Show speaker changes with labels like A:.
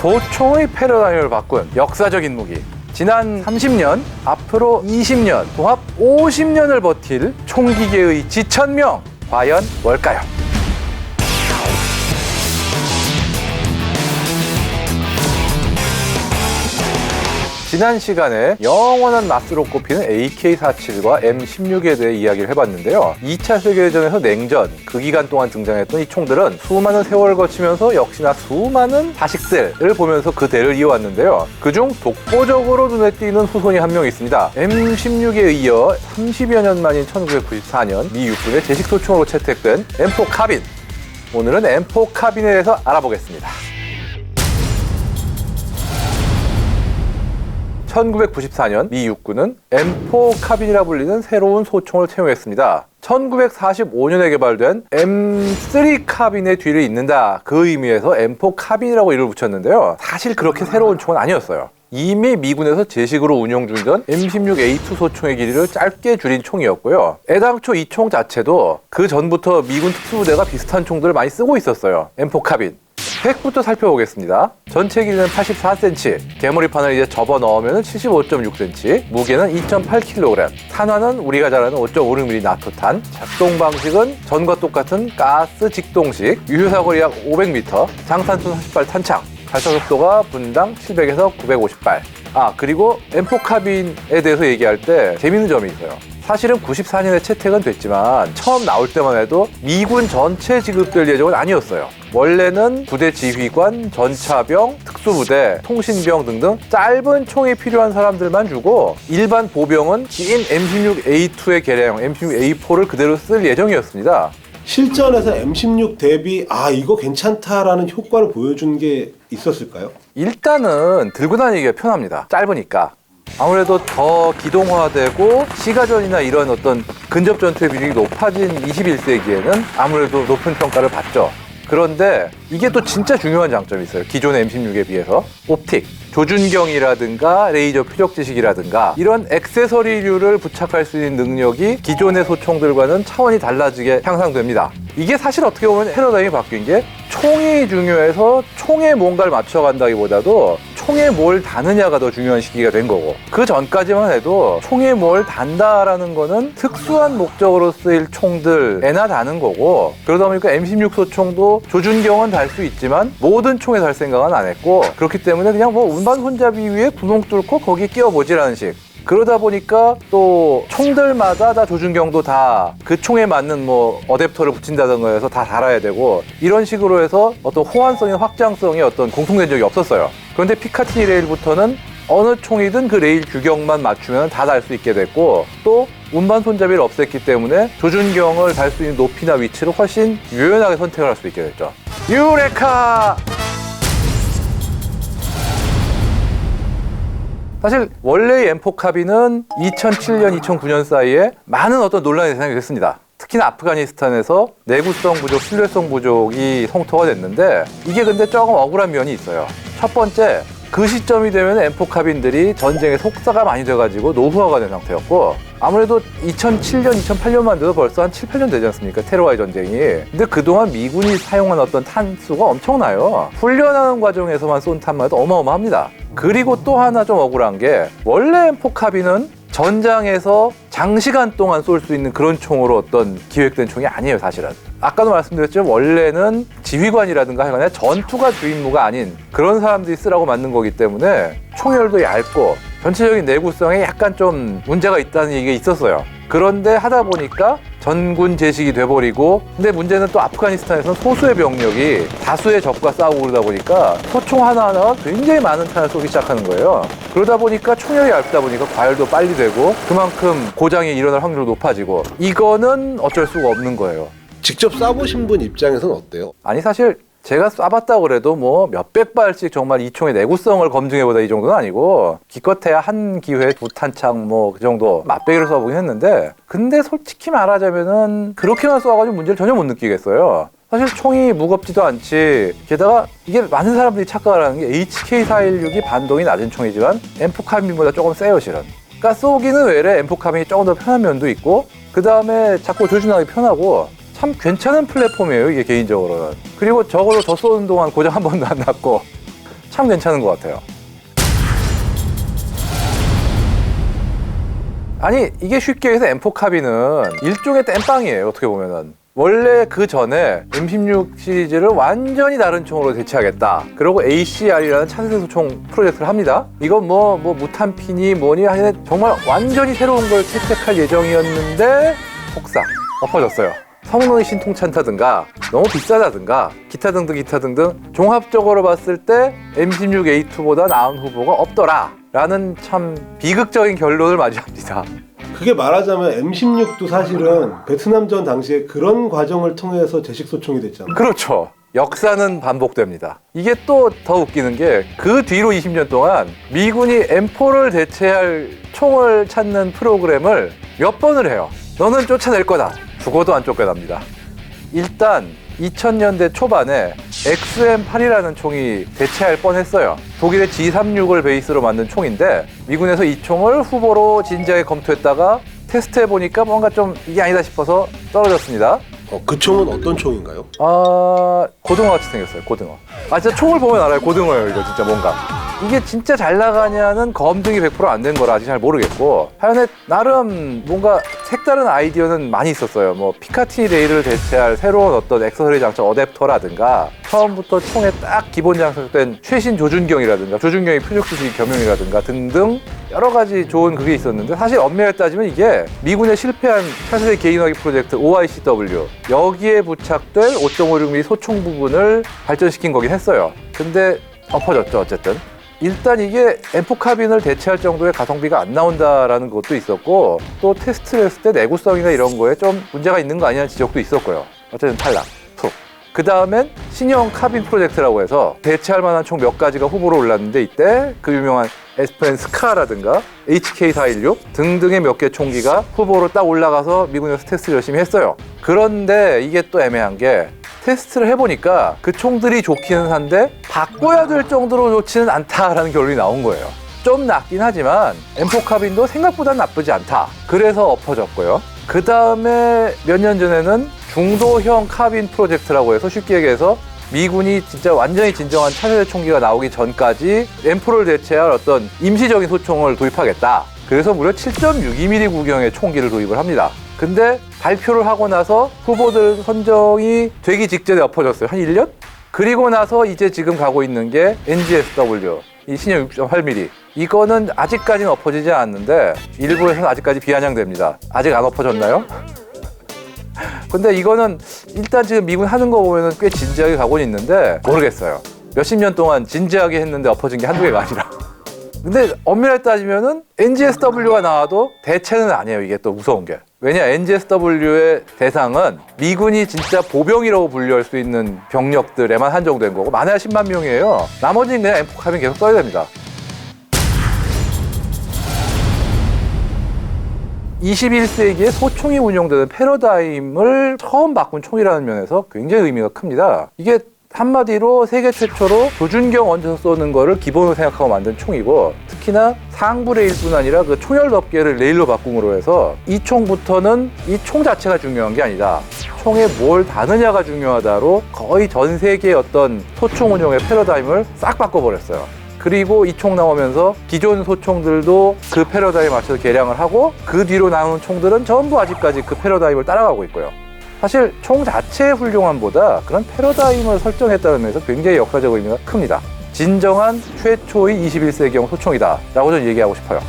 A: 소총의 패러다임을 바꾼 역사적인 무기. 지난 30년, 앞으로 20년, 도합 50년을 버틸 총기계의 지천명. 과연 뭘까요? 지난 시간에 영원한 마스로 꼽히는 AK-47과 M16에 대해 이야기를 해봤는데요. 2차 세계대전에서 냉전, 그 기간 동안 등장했던 이 총들은 수많은 세월을 거치면서 역시나 수많은 자식들을 보면서 그 대를 이어왔는데요. 그중 독보적으로 눈에 띄는 후손이 한 명 있습니다. M16에 이어 30여 년 만인 1994년 미 육군의 제식 소총으로 채택된 M4 카빈. 오늘은 M4 카빈에 대해서 알아보겠습니다. 1994년 미 육군은 M4 카빈이라 불리는 새로운 소총을 채용했습니다. 1945년에 개발된 M3 카빈의 뒤를 잇는다. 그 의미에서 M4 카빈이라고 이름을 붙였는데요. 사실 그렇게 새로운 총은 아니었어요. 이미 미군에서 제식으로 운용 중이던 M16A2 소총의 길이를 짧게 줄인 총이었고요. 애당초 이 총 자체도 그 전부터 미군 특수부대가 비슷한 총들을 많이 쓰고 있었어요. M4 카빈. 스펙부터 살펴보겠습니다. 전체 길이는 84cm, 개머리판을 이제 접어 넣으면 75.6cm, 무게는 2.8kg, 탄화는 우리가 잘 아는 5.56mm 나토탄, 작동 방식은 전과 똑같은 가스 직동식, 유효사거리 약 500m, 장산순 40발 탄창, 발사 속도가 분당 700에서 950발. 아, 그리고 M4 카빈에 대해서 얘기할 때 재밌는 점이 있어요. 사실은 94년에 채택은 됐지만 처음 나올 때만 해도 미군 전체 지급될 예정은 아니었어요. 원래는 부대 지휘관, 전차병, 특수부대, 통신병 등등 짧은 총이 필요한 사람들만 주고 일반 보병은 긴 M16A2의 개량형 M16A4를 그대로 쓸 예정이었습니다.
B: 실전에서 M16 대비 아 이거 괜찮다라는 효과를 보여준 게 있었을까요?
A: 일단은 들고 다니기가 편합니다. 짧으니까. 아무래도 더 기동화되고 시가전이나 이런 어떤 근접 전투의 비중이 높아진 21세기에는 아무래도 높은 평가를 받죠. 그런데 이게 또 진짜 중요한 장점이 있어요. 기존의 M16에 비해서. 옵틱, 조준경이라든가 레이저 표적 지식이라든가 이런 액세서리류를 부착할 수 있는 능력이 기존의 소총들과는 차원이 달라지게 향상됩니다. 이게 사실 어떻게 보면 패러다임이 바뀐 게 총이 중요해서 총에 뭔가를 맞춰간다기보다도 총에 뭘 다느냐가 더 중요한 시기가 된 거고 그 전까지만 해도 총에 뭘 단다라는 거는 특수한 목적으로 쓰일 총들에나 다는 거고 그러다 보니까 M16 소총도 조준경은 달 수 있지만 모든 총에 달 생각은 안 했고 그렇기 때문에 그냥 뭐 운반 손잡이 위에 구멍 뚫고 거기 끼워보지라는 식 그러다 보니까 또 총들마다 다 조준경도 다 그 총에 맞는 뭐 어댑터를 붙인다던가 해서 다 달아야 되고 이런 식으로 해서 어떤 호환성이나 확장성이 어떤 공통된 적이 없었어요. 그런데 피카티니 레일부터는 어느 총이든 그 레일 규격만 맞추면 다 달 수 있게 됐고 또 운반 손잡이를 없앴기 때문에 조준경을 달 수 있는 높이나 위치를 훨씬 유연하게 선택을 할 수 있게 됐죠. 유레카! 사실 원래의 M4 카빈은 2007년, 2009년 사이에 많은 어떤 논란의 대상이 됐습니다. 특히나 아프가니스탄에서 내구성 부족, 신뢰성 부족이 성토가 됐는데 이게 근데 조금 억울한 면이 있어요. 첫 번째, 그 시점이 되면 M4 카빈들이 전쟁의 속사가 많이 돼가지고 노후화가 된 상태였고 아무래도 2007년, 2008년만 돼도 벌써 한 7, 8년 되지 않습니까? 테러와의 전쟁이. 근데 그동안 미군이 사용한 어떤 탄수가 엄청나요. 훈련하는 과정에서만 쏜 탄만 해도 어마어마합니다. 그리고 또 하나 좀 억울한 게 원래 M4 카빈은 전장에서 장시간 동안 쏠 수 있는 그런 총으로 어떤 기획된 총이 아니에요, 사실은. 아까도 말씀드렸지만 원래는 지휘관이라든가 전투가 주임무가 아닌 그런 사람들이 쓰라고 만든 거기 때문에 총열도 얇고 전체적인 내구성에 약간 좀 문제가 있다는 얘기가 있었어요. 그런데 하다 보니까 전군 제식이 돼버리고 근데 문제는 또 아프가니스탄에서는 소수의 병력이 다수의 적과 싸우고 그러다 보니까 소총 하나하나가 굉장히 많은 탄을 쏘기 시작하는 거예요. 그러다 보니까 총열이 얇다 보니까 과열도 빨리 되고 그만큼 고장이 일어날 확률도 높아지고 이거는 어쩔 수가 없는 거예요.
B: 직접 쏴보신 분 입장에서는 어때요?
A: 아니 사실 제가 쏴봤다 그래도 뭐 몇백 발씩 정말 이 총의 내구성을 검증해보다 이 정도는 아니고 기껏해야 한 기회에 두 탄창 뭐 그 정도 맛배기로 쏴보긴 했는데 근데 솔직히 말하자면은 그렇게만 쏴가지고 문제를 전혀 못 느끼겠어요. 사실 총이 무겁지도 않지 게다가 이게 많은 사람들이 착각을 하는 게 HK416이 반동이 낮은 총이지만 M4 카빈보다 조금 세요 실은 그러니까 쏘기는 외래 M4 카빈이 조금 더 편한 면도 있고 그 다음에 자꾸 조준하기 편하고 참 괜찮은 플랫폼이에요 이게 개인적으로는. 그리고 저걸로 저 쏘는 동안 고장 한 번도 안 났고 참 괜찮은 것 같아요. 아니 이게 쉽게 해서 M4 카비는 일종의 땜빵이에요 어떻게 보면은. 원래 그 전에 M16 시리즈를 완전히 다른 총으로 대체하겠다. 그리고 ACR이라는 차세대 소총 프로젝트를 합니다. 이건 뭐, 뭐 무탄핀이 뭐니 하여튼 정말 완전히 새로운 걸 채택할 예정이었는데 폭삭 엎어졌어요 성능이 신통찮다든가 너무 비싸다든가 기타 등등 기타 등등 종합적으로 봤을 때 M16A2보다 나은 후보가 없더라 라는 참 비극적인 결론을 맞이합니다.
B: 그게 말하자면 M16도 사실은 베트남전 당시에 그런 과정을 통해서 제식 소총이 됐잖아.
A: 그렇죠. 역사는 반복됩니다. 이게 또 더 웃기는 게 그 뒤로 20년 동안 미군이 M4를 대체할 총을 찾는 프로그램을 몇 번을 해요? 너는 쫓아낼 거다 죽어도 안 쫓겨납니다 일단 2000년대 초반에 XM8이라는 총이 대체할 뻔했어요. 독일의 G36을 베이스로 만든 총인데 미군에서 이 총을 후보로 진지하게 검토했다가 테스트해 보니까 뭔가 좀 이게 아니다 싶어서 떨어졌습니다.
B: 어, 그 총은 어떤 총인가요?
A: 아 고등어 같이 생겼어요. 고등어. 아 진짜 총을 보면 알아요. 고등어예요. 이거 진짜 뭔가. 이게 진짜 잘 나가냐는 검증이 100%안 된 거라 아직 잘 모르겠고 하여튼 나름 뭔가 색다른 아이디어는 많이 있었어요. 뭐 피카티 레일을 대체할 새로운 어떤 액세서리 장착 어댑터라든가 처음부터 총에 딱 기본 장착된 최신 조준경이라든가 조준경의 표적 수식 겸용이라든가 등등 여러 가지 좋은 그게 있었는데 사실 엄밀히 따지면 이게 미군의 실패한 차세대 개인화기 프로젝트 OICW 여기에 부착될 5.56mm 소총 부분을 발전시킨 거긴 했어요. 근데 엎어졌죠 어쨌든. 일단 이게 M4 카빈을 대체할 정도의 가성비가 안 나온다라는 것도 있었고 또 테스트를 했을 때 내구성이나 이런 거에 좀 문제가 있는 거 아니냐는 지적도 있었고요. 어쨌든 탈락. 툭. 그 다음엔 신형 카빈 프로젝트라고 해서 대체할 만한 총 몇 가지가 후보로 올랐는데 이때 그 유명한 에스펜 스카라든가 HK416 등등의 몇 개 총기가 후보로 딱 올라가서 미군에서 테스트를 열심히 했어요. 그런데 이게 또 애매한 게 테스트를 해보니까 그 총들이 좋기는 한데 바꿔야 될 정도로 좋지는 않다라는 결론이 나온 거예요. 좀 낫긴 하지만 M4 카빈도 생각보다 나쁘지 않다. 그래서 엎어졌고요. 그 다음에 몇 년 전에는 중도형 카빈 프로젝트라고 해서 쉽게 얘기해서 미군이 진짜 완전히 진정한 차세대 총기가 나오기 전까지 M4를 대체할 어떤 임시적인 소총을 도입하겠다. 그래서 무려 7.62mm 구경의 총기를 도입을 합니다. 근데 발표를 하고 나서 후보들 선정이 되기 직전에 엎어졌어요. 한 1년? 그리고 나서 이제 지금 가고 있는 게 NGSW, 이 신형 6.8mm. 이거는 아직까지는 엎어지지 않았는데 일부에서는 아직까지 비아냥됩니다. 아직 안 엎어졌나요? 근데 이거는 일단 지금 미군 하는 거 보면은 꽤 진지하게 가고는 있는데 모르겠어요. 몇십 년 동안 진지하게 했는데 엎어진 게 한두 개가 아니라. 근데 엄밀하게 따지면은 NGSW가 나와도 대체는 아니에요. 이게 또 무서운 게. 왜냐, NGSW의 대상은 미군이 진짜 보병이라고 분류할 수 있는 병력들에만 한정된 거고, 많아야 10만 명이에요. 나머지는 그냥 M4 카빈 계속 써야 됩니다. 21세기에 소총이 운용되는 패러다임을 처음 바꾼 총이라는 면에서 굉장히 의미가 큽니다. 이게 한마디로 세계 최초로 조준경 얹어서 쏘는 거를 기본으로 생각하고 만든 총이고 특히나 상부 레일뿐 아니라 그 총열 덮개를 레일로 바꿈으로 해서 이 총부터는 이 총 자체가 중요한 게 아니다. 총에 뭘 다느냐가 중요하다로 거의 전 세계의 어떤 소총 운용의 패러다임을 싹 바꿔버렸어요. 그리고 이 총 나오면서 기존 소총들도 그 패러다임에 맞춰서 개량을 하고 그 뒤로 나오는 총들은 전부 아직까지 그 패러다임을 따라가고 있고요. 사실 총 자체의 훌륭함보다 그런 패러다임을 설정했다는 면에서 굉장히 역사적 의미가 큽니다. 진정한 최초의 21세기형 소총이다 라고 저는 얘기하고 싶어요.